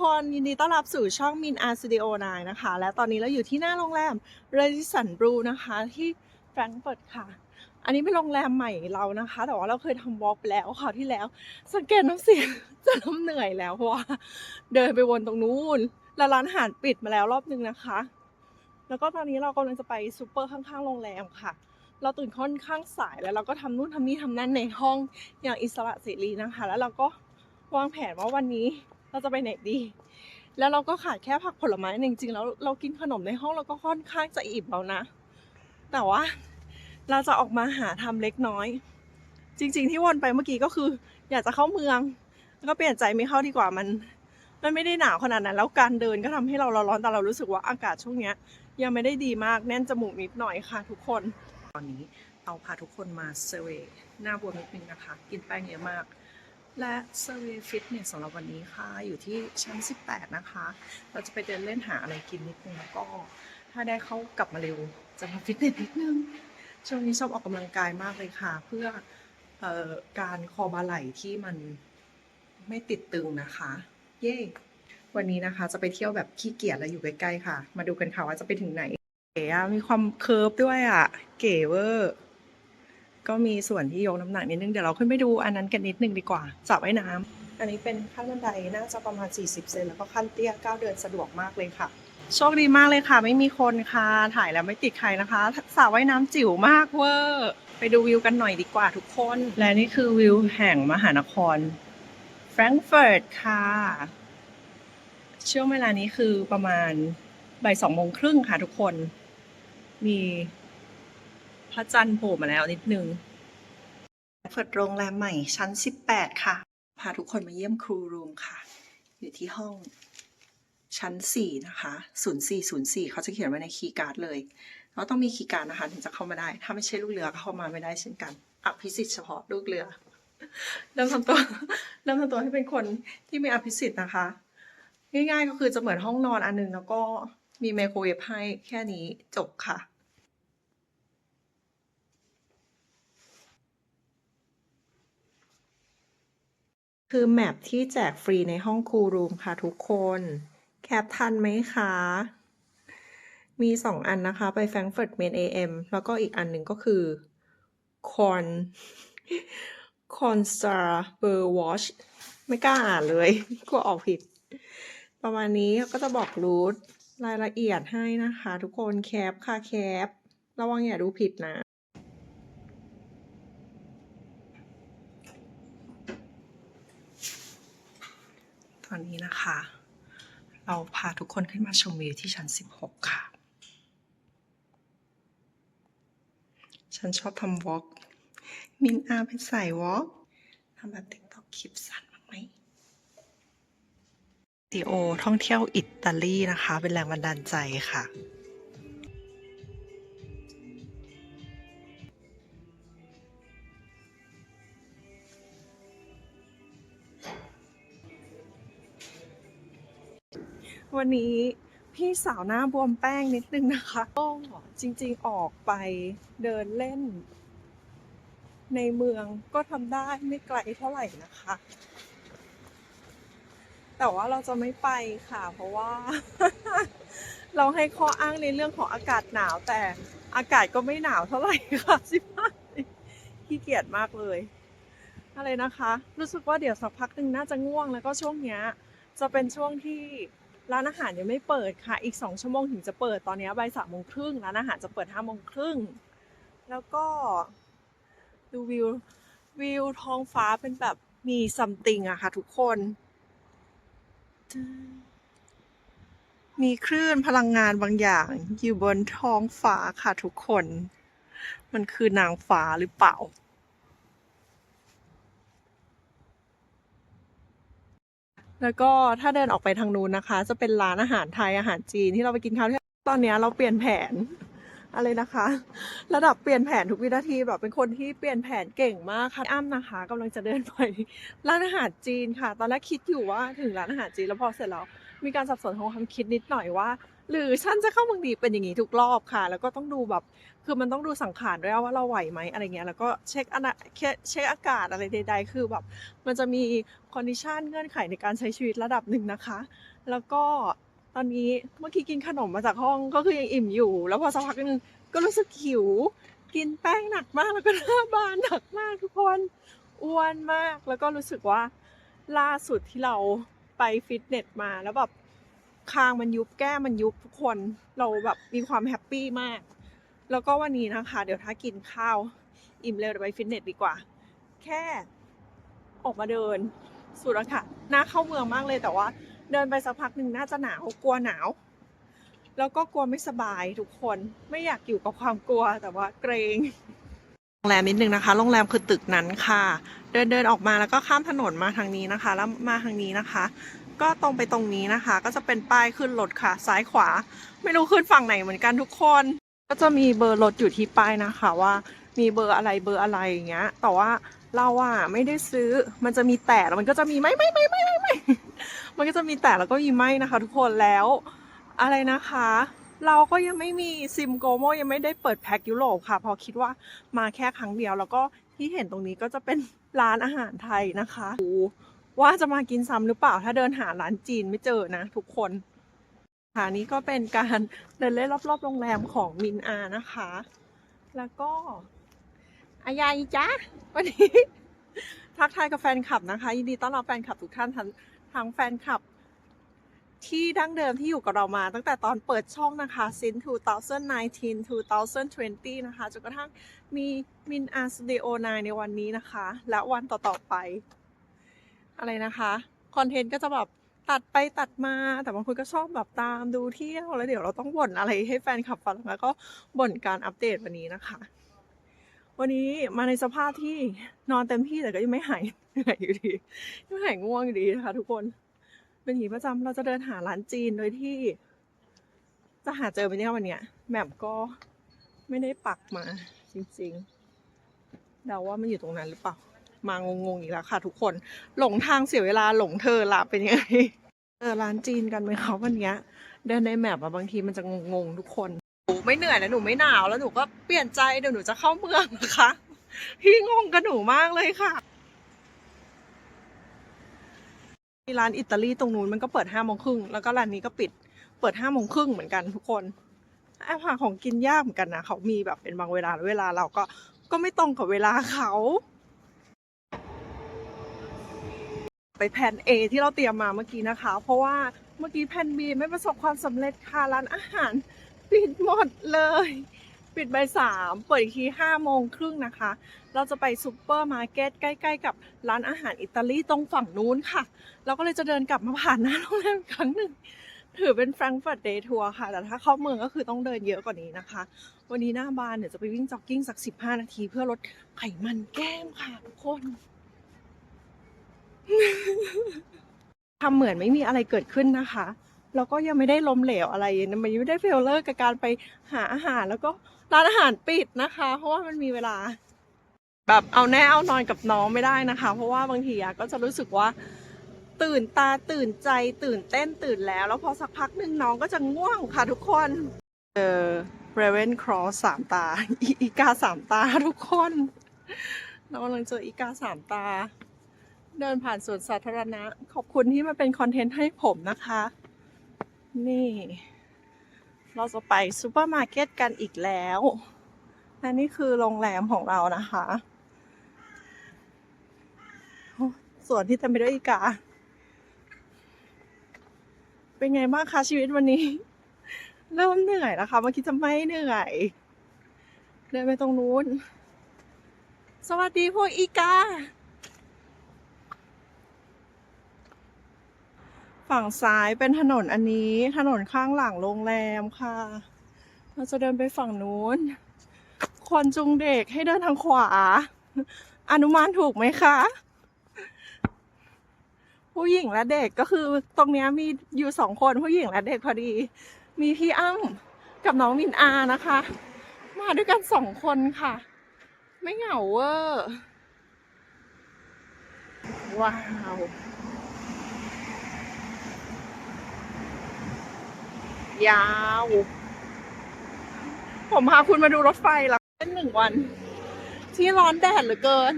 คนยินดีต้อนรับสู่ช่องมินอาร์สตูดิโอนายนะคะ และตอนนี้เราอยู่ที่หน้าโรงแรมเรดิสันบรูนะคะที่แฟรงก์เฟิร์ตค่ะ อันนี้เป็นโรงแรมใหม่เรานะคะ แต่ว่าเราเคยทำวอล์กไปแล้วคราวที่แล้ว สังเกตน้ำเสียงจะเริ่มเหนื่อยแล้วเพราะว่าเดินไปวนตรงนู้นแล้วร้านอาหารปิดมาแล้วรอบนึงนะคะ แล้วก็ตอนนี้เรากำลังจะไปซูเปอร์ข้างๆโรงแรมค่ะ เราตื่นค่อนข้างสายแล้วเราก็ทำนู่นทำนี่ทำนั่นในห้องอย่างอิสระเสรีนะคะ แล้วเราก็วางแผนว่าวันนี้ เราจะไปไหนดี แล้วเราก็ขาดแค่ผักผลไม้จริงๆแล้วเรากินขนมในห้องเราก็ค่อนข้างจะอิ่มแล้วนะ แต่ว่าเราจะออกมาหาทำเล็กน้อย จริง ๆ ที่วนไปเมื่อกี้ก็คือ อยากจะเข้าเมืองก็เปลี่ยนใจไม่เข้าดีกว่ามัน มันไม่ได้หนาวขนาดนั้น แล้วการเดินก็ทำให้เราร้อนๆแต่เรารู้สึกว่าอากาศช่วงเนี้ย ยังไม่ได้ดีมากแน่นจมูกนิดหน่อยค่ะทุกคน ตอนนี้เราพาทุกคนมาเซเวย์หน้าบวมนิดนึงนะคะ กินแป้งเยอะมาก และเซเวยฟิตเนสสำหรับวันนี้ค่ะ อยู่ที่ชั้น 18 นะคะ เราจะไปเดินเล่นหาอะไรกินนิดนึงแล้วก็ ถ้าได้เข้ากลับมาเร็ว จะมาฟิตเนสนิดนึง ช่วงนี้ชอบออกกำลังกายมากเลยค่ะ เพื่อออการคอบาไหล่ที่มันไม่ติดตึงนะคะ เย้วันนี้นะคะ จะไปเที่ยวแบบขี้เกียจและอยู่ใกล้ๆค่ะ มาดูกันค่ะว่าจะไปถึงไหนเก๋มีความเคิร์ฟด้วยอะ เก๋เวอร์ ก็มีส่วนที่ยกน้ำหนักนิดนึง เดี๋ยวเราขึ้นไปดูอันนั้นกันนิดนึงดีกว่าสระว่ายน้ำอันนี้เป็นขั้นบันไดน่าจะประมาณ 40 เซนแล้วก็ขั้นเตี้ยก้าวเดินสะดวกมากเลยค่ะ โชคดีมากเลยค่ะ ไม่มีคนค่ะถ่ายแล้วไม่ติดใครนะคะสระว่ายน้ำจิ๋วมากเวอร์ไปดูวิวกันหน่อยดีกว่าทุกคน และนี่คือวิวแห่งมหานครแฟรงก์เฟิร์ตค่ะช่วงเวลานี้คือประมาณบ่ายสองโมงครึ่งค่ะทุกคน มี พระจันทร์โผล่มาแล้วนิดนึงเปิดโรงแรมใหม่ชั้น 18 ค่ะ พาทุกคนมาเยี่ยมครูรูมค่ะ อยู่ที่ห้องชั้น 4 นะคะ 0404 เขาจะเขียนไว้ในคีย์การ์ดเลยเราต้องมีคีย์การ์ดนะคะ ถึงจะเข้ามาได้ ถ้าไม่ใช่ลูกเรือก็เข้ามาไม่ได้เช่นกันอภิสิทธิ์เฉพาะลูกเรือ เริ่มทำตัวเริ่มทำตัวให้เป็นคนที่มีอภิสิทธิ์นะคะ ง่ายๆก็คือจะเหมือนห้องนอนอันหนึงแล้วก็มีไมโครเวฟให้แค่นี้จบค่ะ คือแมปที่แจกฟรีในห้องครูรูมค่ะทุกคน แคปทันไหมคะ มีสองอันนะคะ ไปแฟรงเฟิร์ตเมนเอ็มแล้วก็อีกอันหนึ่งก็คือคอนคอนสตาร์เบอร์วอชไม่กล้าอ่านเลยกลัวออกผิด ประมาณนี้ก็จะบอกรูทรายละเอียดให้นะคะ ทุกคนแคปค่ะแคประวังอย่าดูผิดนะ ตอนนี้นะคะ เราพาทุกคนขึ้นมาชมวิวที่ชั้น 16 ค่ะ ฉันชอบทำวอล์กมินอาเป็นสายวอล์กทำแบบติ๊กต็อกคลิปสั้นบ้างไหมดีโอท่องเที่ยวอิตาลีนะคะ เป็นแรงบันดาลใจค่ะ วันนี้พี่สาวหน้าบวมแป้งนิดนึงนะคะก็จริงๆออกไปเดินเล่น ในเมืองก็ทำได้ไม่ไกลเท่าไหร่นะคะ แต่ว่าเราจะไม่ไปค่ะ เพราะว่า เราให้ข้ออ้างในเรื่องของอากาศหนาวแต่อากาศก็ไม่หนาวเท่าไหร่ค่ะสิบห้าขี้เกียจมากเลยอะไรนะคะ รู้สึกว่าเดี๋ยวสักพักหนึ่งน่าจะง่วงแล้วก็ช่วงเนี้ยจะเป็นช่วงที่ ร้านอาหารยังไม่เปิดค่ะ อีกสองชั่วโมงถึงจะเปิด ตอนนี้บ่ายสามโมงครึ่งร้านอาหารจะเปิดห้าโมงครึ่ง แล้วก็ดูวิว วิวท้องฟ้าเป็นแบบมีซัมติงอะค่ะทุกคน มีคลื่นพลังงานบางอย่าง อยู่บนท้องฟ้าค่ะทุกคน มันคือนางฟ้าหรือเปล่า แล้วก็ถ้าเดินออกไปทางนู้นนะคะ จะเป็นร้านอาหารไทยอาหารจีนที่เราไปกินข้าวที่ตอนนี้เราเปลี่ยนแผนอะไรนะคะ ระดับเปลี่ยนแผนทุกวินาทีแบบเป็นคนที่เปลี่ยนแผนเก่งมากค่ะอ้ำนะคะกำลังจะเดินไปร้านอาหารจีนค่ะ ตอนแรกคิดอยู่ว่าถึงร้านอาหารจีนแล้วพอเสร็จแล้วมีการสับสนของความคิดนิดหน่อยว่า หรือฉันจะเข้าเมืองดีเป็นอย่างนี้ทุกรอบค่ะ แล้วก็ต้องดูแบบคือมันต้องดูสังขารด้วยว่าเราไหวไหมอะไรเงี้ยแล้วก็เช็คอนาเช็คเช็คอากาศอะไรใด ๆ คือแบบมันจะมีคอนดิชันเงื่อนไขในการใช้ชีวิตระดับหนึ่งนะคะ แล้วก็ตอนนี้เมื่อกี้กินขนมมาจากห้องก็คือยังอิ่มอยู่ แล้วพอสักพักนึงก็รู้สึกหิว กินแป้งหนักมากแล้วก็หน้าบานหนักมากทุกคนอ้วนมากแล้วก็รู้สึกว่าล่าสุดที่เราไปฟิตเนสมาแล้วแบบ คางมันยุบแก้มันยุบทุกคนเราแบบมีความแฮปปี้มาก แล้วก็วันนี้นะคะ เดี๋ยวถ้ากินข้าว อิ่มเร็วเดี๋ยวไปฟิตเนสดีกว่า แค่ออกมาเดินสูดอากาศน้าเข้าเมืองมากเลยแต่ว่า เดินไปสักพักหนึ่งน่าจะหนาวกลัวหนาว แล้วก็กลัวไม่สบายทุกคนไม่อยากอยู่กับความกลัวแต่ว่าเกรงโรงแรมนิดนึงนะคะ โรงแรมคือตึกนั้นค่ะ เดินเดินออกมาแล้วก็ข้ามถนนมาทางนี้นะคะ แล้วมาทางนี้นะคะ ก็ตรงไปตรงนี้นะคะ ก็จะเป็นป้ายขึ้นรถค่ะ ซ้ายขวา ไม่รู้ขึ้นฝั่งไหนเหมือนกันทุกคน ก็จะมีเบอร์รถอยู่ที่ป้ายนะคะว่า มีเบอร์อะไรเบอร์อะไรอย่างเงี้ย แต่ว่าเราอะไม่ได้ซื้อมันจะมีแต่แล้วมันก็จะมีไม่ไม่ไม่ไม่ไม่ไม่มันก็จะมีแต่แล้วก็มีไม่นะคะ ทุกคนแล้ว อะไรนะคะ เราก็ยังไม่มีซิมโกโมยังไม่ได้เปิดแพ็คยุโรปค่ะพราะคิดว่ามาแค่ครั้งเดียวแล้วก็ที่เห็นตรงนี้ก็จะเป็นร้านอาหารไทยนะคะดู ว่าจะมากินซ้ำหรือเปล่าถ้าเดินหาร้านจีนไม่เจอนะ ทุกคนค่ะนี่ก็เป็นการเดินเล่นรอบๆโรงแรมของมินอานะคะ แล้วก็อายายจ๊ะวันนี้ทักทายกับแฟนคลับนะคะยินดีต้อนรับแฟนคลับทุกท่านทั้งทั้งแฟนคลับ ที่ดั้งเดิมที่อยู่กับเรามา ตั้งแต่ตอนเปิดช่องนะคะ since 2019 2020 นะคะจนกระทั่งมีมินอาสตูดิโอนในวันนี้นะคะ และวันต่อๆไป อะไรนะคะคอนเทนต์ก็จะแบบตัดไปตัดมา แต่บางคนก็ชอบแบบตามดูเที่ยวแล้วเดี๋ยวเราต้องบ่นอะไรให้แฟนคลับฟังแล้วก็บ่นการอัปเดตวันนี้นะคะ วันนี้มาในสภาพที่นอนเต็มที่แต่ก็ยังไม่หายเหนื่อยอยู่ดียังหายง่วงอยู่ดีนะคะทุกคนเป็นอย่างประจำเราจะเดินหาร้านจีนโดยที่ จะหาเจอไหมเนี่ยวันเนี้ยแมปก็ไม่ได้ปักมาจริงๆเดาว่ามันอยู่ตรงนั้นหรือเปล่า มางงๆอีกแล้วค่ะทุกคนหลงทางเสียเวลาหลงเธอละเป็นยังไงเจอร้านจีนกันไหมคะวันนี้เดินในแมปอะบางทีมันจะงงๆทุกคนหนูไม่เหนื่อยแล้วหนูไม่หนาวแล้วหนูก็เปลี่ยนใจเดี๋ยวหนูจะเข้าเมืองนะคะพี่งงกับหนูมากเลยค่ะมีร้านอิตาลีตรงนู้นมันก็เปิดห้าโมงครึ่งแล้วก็ร้านนี้ก็ปิดเปิดห้าโมงครึ่งเหมือนกันทุกคนแอบหาของกินยากเหมือนกันนะเขามีแบบเป็นบางเวลาแล้วเวลาเราก็ก็ไม่ตรงกับเวลาเขา ไปแผน A ที่เราเตรียมมาเมื่อกี้นะคะ เพราะว่าเมื่อกี้แผน B ไม่ประสบความสำเร็จค่ะร้านอาหาร ปิดหมดเลย ปิดบ่ายสามเปิดอีกทีห้าโมงครึ่งนะคะ เราจะไปซูเปอร์มาร์เก็ตใกล้ ๆ กับร้านอาหารอิตาลีตรงฝั่งนู้นค่ะ เราก็เลยจะเดินกลับมาผ่านหน้าโรงแรมครั้งหนึ่งถือเป็นแฟรงก์เฟิร์ตเดย์ทัวร์ค่ะ แต่ถ้าเข้าเมืองก็คือต้องเดินเยอะกว่านี้นะคะ วันนี้หน้าบ้านเดี๋ยวจะไปวิ่งจ็อกกิ้งสัก 15 นาที เพื่อลดไขมันแก้มค่ะทุกคน ทำเหมือนไม่มีอะไรเกิดขึ้นนะคะแล้วก็ยังไม่ได้ล้มเหลวอะไรมันยังไม่ได้เฟลเลอร์กับการไปหาอาหารแล้วก็ร้านอาหารปิดนะคะ เพราะว่ามันมีเวลา แบบเอาแน่เอานอนกับน้องไม่ได้นะคะ เพราะว่าบางทีก็จะรู้สึกว่า ตื่นตาตื่นใจตื่นเต้นตื่นแล้ว แล้วพอสักพักหนึ่งน้องก็จะง่วงค่ะทุกคนเจอเรเวนครอสสามตาอีอีกาสามตาทุกคน เรากำลังเจออีกาสามตา เดินผ่านสวนสาธารณะ ขอบคุณที่มาเป็นคอนเทนต์ให้ผมนะคะ นี่ เราจะไปซูเปอร์มาร์เก็ตกันอีกแล้วและนี่คือโรงแรมของเรานะคะสวนที่เต็มไปด้วยอีกา เป็นไงบ้างคะชีวิตวันนี้ เริ่มเหนื่อยแล้วค่ะเมื่อกี้จะไม่เหนื่อยเดินไปตรงนู้น สวัสดีพวกอีกา ฝั่งซ้ายเป็นถนนอันนี้ ถนนข้างหลังโรงแรมค่ะ เราจะเดินไปฝั่งนู้น คนจุงเด็กให้เดินทางขวา อนุมานถูกไหมคะ ผู้หญิงและเด็กก็คือตรงนี้มีอยู่สองคนผู้หญิงและเด็กพอดี มีพี่อ้ำกับน้องมินอานะคะ มาด้วยกันสองคนค่ะ ไม่เหงาเวอร์ว้าว ยาว ผมพาคุณมาดูรถไฟแล้วเป็นหนึ่งวัน ที่ร้อนแดดเหลือเกิน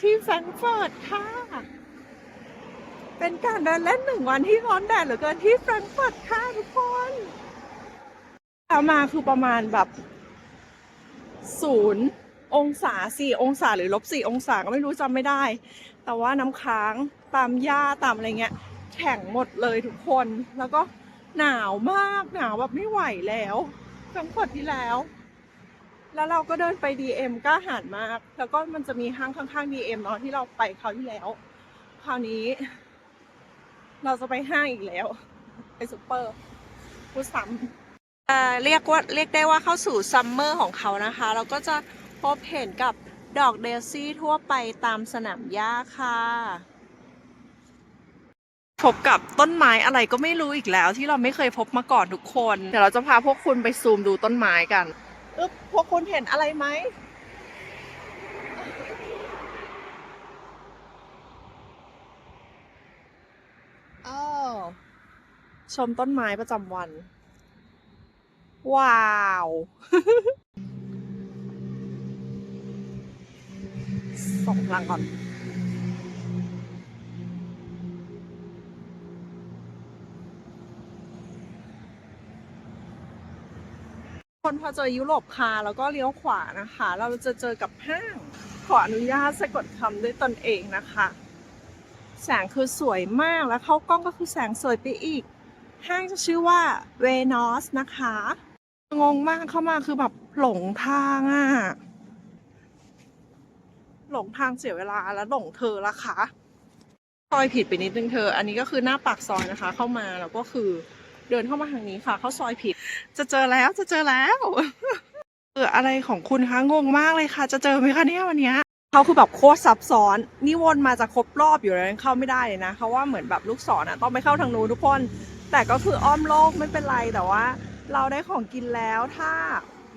ที่แฟรงก์เฟิร์ตค่ะ เป็นการเดินเล่นหนึ่งวันที่ร้อนแดดเหลือเกินที่แฟรงก์เฟิร์ตค่ะทุกคนเอามาคือประมาณแบบศูนย์องศาสี่องศาหรือลบสี่องศาก็ไม่รู้จำไม่ได้ แต่ว่าน้ำค้างตามหญ้าตามอะไรเงี้ยแข็งหมดเลยทุกคนแล้วก็ หนาวมากหนาวแบบไม่ไหวแล้วแฟรงก์เฟิร์ตที่แล้ว แล้วเราก็เดินไป DM กล้าหาญมาก แล้วก็มันจะมีห้างข้างๆ DM เนาะที่เราไปคราวที่แล้ว คราวนี้ เราจะไปห้างอีกแล้ว ไปซูเปอร์พูดซ้ำเอ่อเรียกว่าเรียกได้ว่าเข้าสู่ซัมเมอร์ของเขานะคะ เราก็จะพบเห็นกับดอกเดซี่ทั่วไปตามสนามหญ้าค่ะ พบกับต้นไม้อะไรก็ไม่รู้อีกแล้ว ที่เราไม่เคยพบมาก่อนทุกคนเดี๋ยวเราจะพาพวกคุณไปซูมดูต้นไม้กันอึ๊บพวกคุณเห็นอะไรไหมอ้าวชมต้นไม้ประจำวัน ว้าว ส่งพลังก่อน คนพอเจอยุโรปคาแล้วก็เลี้ยวขวานะคะ เราจะเจอกับห้างขออนุญาตสะกดคำด้วยตนเองนะคะ แสงคือสวยมากแล้วเข้ากล้องก็คือแสงสวยไปอีก ห้างจะชื่อว่าเวนอสนะคะ งงมากเข้ามาคือแบบหลงทางอะ่ะ หลงทางเสียเวลาแล้วหลงเธอละคะซอยผิดไปนิดนึงเธอ อันนี้ก็คือหน้าปากซอยนะคะ เข้ามาแล้วก็คือ เดินเข้ามาทางนี้ค่ะเข้าซอยผิด จะเจอแล้วจะเจอแล้วเอออะไรของคุณคะงงมากเลยค่ะ จะเจอไหมคะเนี่ยวันเนี้ยเขาคือแบบโคตรซับซ้อนนี่วนมาจะครบรอบอยู่แล้วยังเข้าไม่ได้เลยนะเขาว่าเหมือนแบบลูกศรอะต้องไปเข้าทางนู้นทุกคน แต่ก็คืออ้อมโลกไม่เป็นไรแต่ว่า เราได้ของกินแล้วถ้า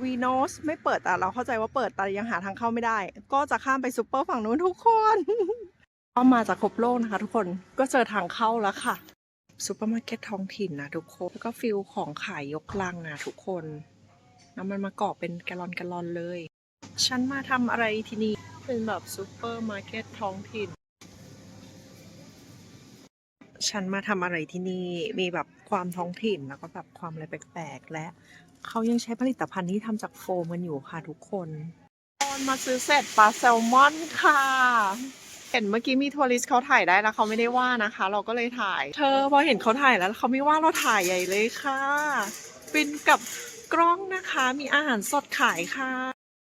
วีโนสไม่เปิดแต่เราเข้าใจว่าเปิดแต่ยังหาทางเข้าไม่ได้ ก็จะข้ามไปซูเปอร์ฝั่งนู้นทุกคนอ้อมมาจากครบโลกนะคะ ทุกคนก็เจอทางเข้าแล้วค่ะ ซูเปอร์มาร์เก็ตท้องถิ่นนะทุกคน แล้วก็ฟิลของขายยกลังนะทุกคนแล้วมันมากรอบเป็นแกลลอนแกลลอนเลย ฉันมาทำอะไรที่นี่ เป็นแบบซูเปอร์มาร์เก็ตท้องถิ่น ฉันมาทำอะไรที่นี่ มีแบบความท้องถิ่นแล้วก็แบบความอะไรแปลกๆ และเขายังใช้ผลิตภัณฑ์ที่ทำจากโฟมกันอยู่ค่ะทุกคน ตอนมาซื้อเสร็จปลาแซลมอนค่ะ เห็นเมื่อกี้มีทัวริสเขาถ่ายได้แล้วเขาไม่ได้ว่านะคะ เราก็เลยถ่าย เธอพอเห็นเขาถ่ายแล้วเขาไม่ว่าเราถ่ายใหญ่เลยค่ะฟินกับกล้องนะคะมีอาหารสดขายค่ะ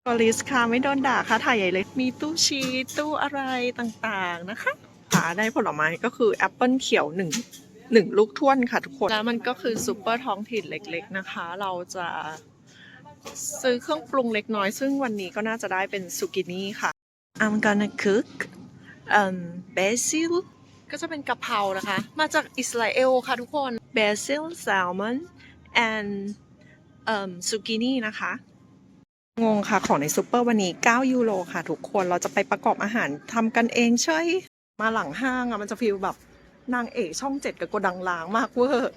บริสค่ะไม่โดนด่าค่ะถ่ายใหญ่เลย มีตู้ชีตู้อะไรต่างๆนะคะหาได้ผลไม้ก็คือแอปเปิลเขียวหนึ่งหนึ่งลูกท้วนค่ะทุกคนแล้วมันก็คือซูเปอร์ท้องถิ่นเล็ก ๆนะคะ เราจะซื้อเครื่องปรุงเล็กน้อย ซึ่งวันนี้ก็น่าจะได้เป็นซูกินี่ค่ะ I'm gonna cook um basil ก็จะเป็นกะเพรานะคะ มาจากอิสราเอลค่ะทุกคน basil salmon and um zucchini นะคะ งงค่ะของในซูเปอร์วันนี้ 9 ยูโรค่ะ ทุกคนเราจะไปประกอบอาหารทำกันเองใช่ มาหลังห้างอะมันจะฟีลแบบนางเอกช่องเจ็ดกับโกดังล้างมากเวอร์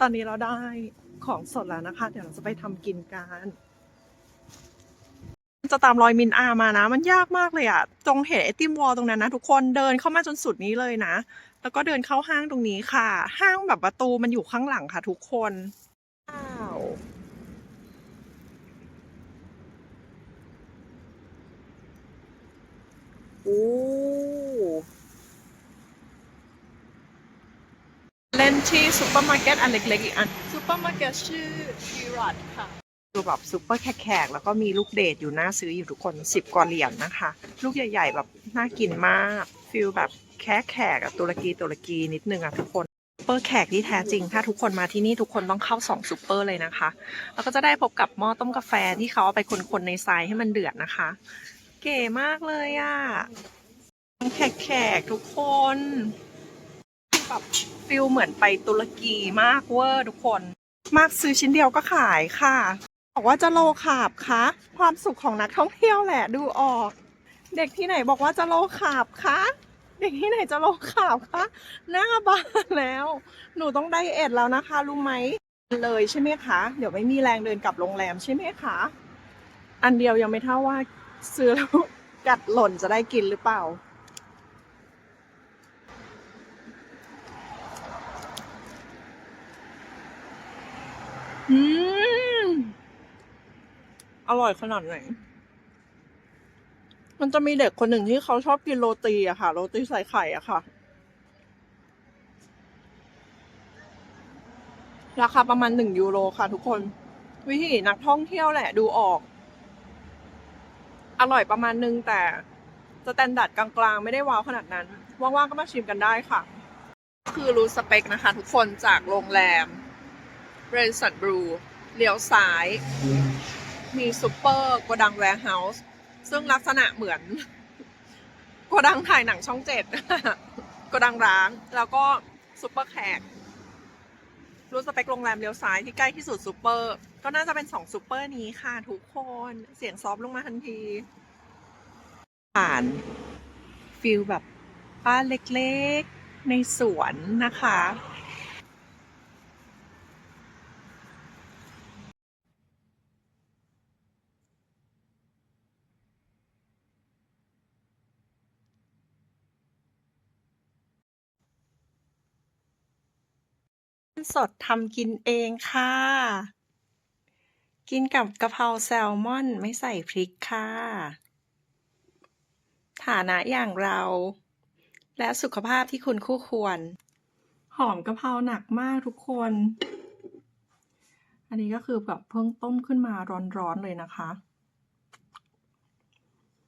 ตอนนี้เราได้ของสดแล้วนะคะ เดี๋ยวเราจะไปทำกินกัน จะตามรอยมินอามานะ มันยากมากเลยอะตรงเห็นไอติมวอลตรงนั้นนะทุกคนเดินเข้ามาจนสุดนี้เลยนะ แล้วก็เดินเข้าห้างตรงนี้ค่ะ ห้างแบบประตูมันอยู่ข้างหลังค่ะ ทุกคนว้าวโอ้เล่นที่ซูเปอร์มาร์เก็ตอันเล็กๆอีกอันซูเปอร์มาร์เก็ตชื่อชีรัตค่ะ ดูแบบซุปเปอร์แขกแล้วก็มีลูกเดทอยู่หน่าซื้ออยู่ทุกคนสิบกว่าเหรียญนะคะ ลูกใหญ่ ๆ แบบน่ากินมากฟิลแบบแค่แขกอะตุรกีตุรกีนิดนึงอะทุกคนซุปเปอร์แขกที่แท้จริง ถ้าทุกคนมาที่นี่ทุกคนต้องเข้าสองซุปเปอร์เลยนะคะ แล้วก็จะได้พบกับหม้อต้มกาแฟที่เขาเอาไปคนๆในทรายให้มันเดือดนะคะ เก๋มากเลยอะแขกๆทุกคนแบบฟิลเหมือนไปตุรกีมากเวอร์ทุกคน มากซื้อชิ้นเดียวก็ขายค่ะ บอกว่าจะโลขาบคะความสุขของนักท่องเที่ยวแหละดูออก เด็กที่ไหนบอกว่าจะโลขาบคะเด็กที่ไหนจะโลขาบคะหน้าบานแล้ว หนูต้องไดเอทแล้วนะคะรู้ไหมเลยใช่ไหมคะ เดี๋ยวไม่มีแรงเดินกลับโรงแรมใช่ไหมคะ อันเดียวยังไม่เท่าว่าซื้อแล้วกัดหล่นจะได้กินหรือเปล่า อืม อร่อยขนาดไหน มันจะมีเด็กคนหนึ่งที่เขาชอบกินโรตีอะค่ะ โรตีใส่ไข่อะค่ะ ราคาประมาณหนึ่งยูโรค่ะทุกคน วิธีนักท่องเที่ยวแหละดูออก อร่อยประมาณนึงแต่สแตนดาร์ดกลางๆ ไม่ได้ว้าวขนาดนั้น ว่างๆ ก็มาชิมกันได้ค่ะ คือรู้สเปคนะคะ ทุกคนจากโรงแรมเรนสันบรูเลี้ยวซ้าย มีซูเปอร์โกดังแวร์เฮาส์ซึ่งลักษณะเหมือนโกดังถ่ายหนังช่องเจ็ดโกดังร้าง แล้วก็ซูเปอร์แขกรู้สเปคโรงแรมเลี้ยวซ้ายที่ใกล้ที่สุดซูเปอร์ ก็น่าจะเป็นสองซูเปอร์นี้ค่ะทุกคนเสียงซอฟลงมาทันที ผ่านฟิลแบบบ้านเล็กๆในสวนนะคะ สดทำกินเองค่ะ กินกับกะเพราแซลมอนไม่ใส่พริกค่ะ ฐานะอย่างเรา และสุขภาพที่คุณคู่ควร หอมกะเพราหนักมากทุกคน อันนี้ก็คือแบบเพิ่งต้มขึ้นมาร้อนๆเลยนะคะ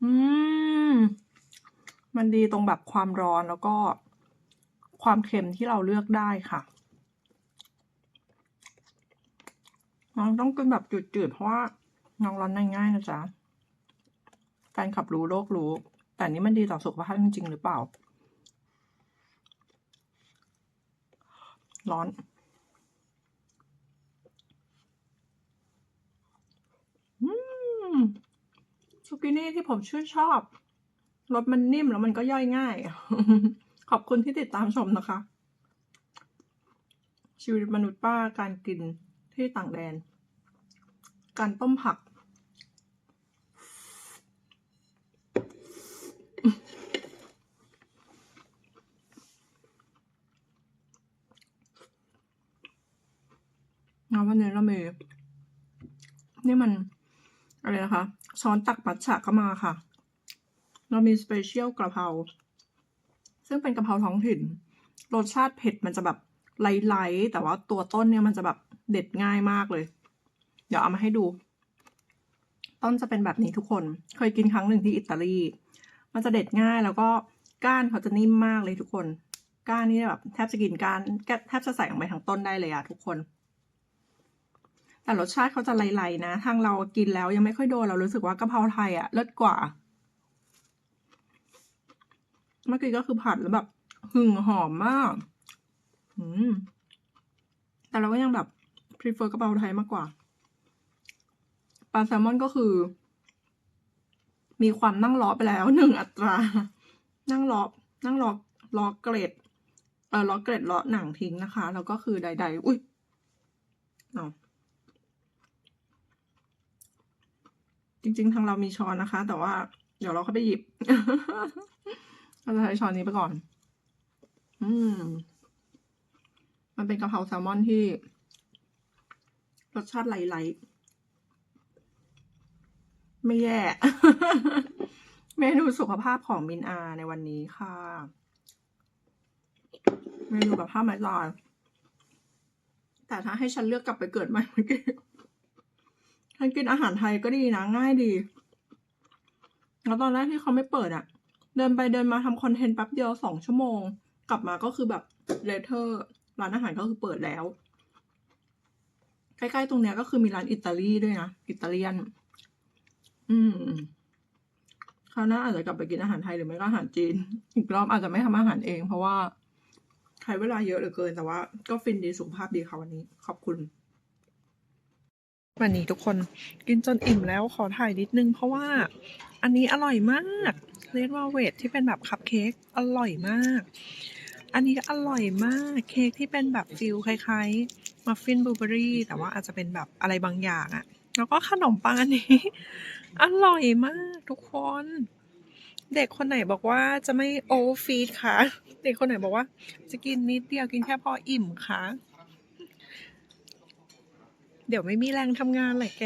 อืม มันดีตรงแบบความร้อนแล้วก็ความเค็มที่เราเลือกได้ค่ะ น้องต้องกินแบบจืดๆ เพราะว่าน้องร้อนง่ายๆนะจ๊ะแฟนขับรู้โลกรู้ แต่นี่มันดีต่อสุขภาพจริงๆหรือเปล่า ร้อนอืมซูกินี่ที่ผมชื่นชอบ รสมันนิ่มแล้วมันก็ย่อยง่าย ขอบคุณที่ติดตามชมนะคะ ชีวิตมนุษย์ป้าการกิน ที่ต่างแดน การต้มผักงานวันนี้เรามีนี่มัน อะไรนะคะ ช้อนตักมัทฉะก็มาค่ะ เรามีสเปเชียลกระเพราซึ่งเป็นกะเพราท้องถิ่น รสชาติเผ็ดมันจะแบบไลๆแต่ว่าตัวต้นเนี่ยมันจะแบบ เด็ดง่ายมากเลย เดี๋ยวเอามาให้ดู ต้นจะเป็นแบบนี้ทุกคน เคยกินครั้งหนึ่งที่อิตาลี มันจะเด็ดง่ายแล้วก็ก้านเขาจะนิ่มมากเลยทุกคน ก้านนี่แบบแทบจะกินก้านแทบจะใส่ลงไปทั้งต้นได้เลยอะทุกคน แต่รสชาติเขาจะไหลๆนะ ทางเรากินแล้วยังไม่ค่อยโดนเรารู้สึกว่ากะเพราไทยอะเลิศกว่า เมื่อกี้ก็คือผัดแล้วแบบหึ่งหอมมาก อืมแต่เราก็ยังแบบ prefer กะเพราไทยมากกว่า ปลาแซลมอนก็คือ มีความนั่งล้อไปแล้วหนึ่งอัตรา นั่งล้อนั่งล้อล้อเกรดเออล้อเกรดล้อหนังทิ้งนะคะ แล้วก็คือใด ๆ อุ้ยเอาจริง ๆ ทางเรามีช้อนนะคะ แต่ว่าเดี๋ยวเราเข้าไปหยิบเราจะใช้ช้อนนี้ไปก่อน อืม มันเป็นกะเพราแซลมอนที่ รสชาติไหลๆไม่แย่ เมนูสุขภาพของมินอาในวันนี้ค่ะ เมนูแบบผ้าไม้ลอยแต่ถ้าให้ฉันเลือกกลับไปเกิดใหม่เมื่อกี้ฉันกินอาหารไทยก็ดีนะ ง่ายดี แล้วตอนแรกที่เขาไม่เปิดอะเดินไปเดินมาทำคอนเทนต์แป๊บเดียวสองชั่วโมง กลับมาก็คือแบบเลเทอร์ร้านอาหารก็คือเปิดแล้ว ใกล้ๆตรงเนี้ยก็คือมีร้านอิตาลีด้วยนะอิตาเลียน อืมคราวหน้าอาจจะกลับไปกินอาหารไทยหรือไม่ก็อาหารจีน อีกรอบอาจจะไม่ทำอาหารเอง เพราะว่าใช้เวลาเยอะเหลือเกิน แต่ว่าก็ฟินดีสุขภาพดีค่ะวันนี้ ขอบคุณวันนี้ทุกคนกินจนอิ่มแล้วขอถ่ายนิดนึง เพราะว่าอันนี้อร่อยมากเรดวาเวทที่เป็นแบบคัพเค้กอร่อยมาก อันนี้ก็อร่อยมาก เค้กที่เป็นแบบฟิลคล้ายๆ มัฟฟินบลูเบอรี่แต่ว่าอาจจะเป็นแบบอะไรบางอย่างอะแล้วก็ขนมปังอันนี้ อร่อยมากทุกคน เด็กคนไหนบอกว่าจะไม่โอเวอร์ฟีดคะเด็กคนไหนบอกว่า จะกินนิดเดียวกินแค่พออิ่มคะเดี๋ยวไม่มีแรงทำงานเลยแก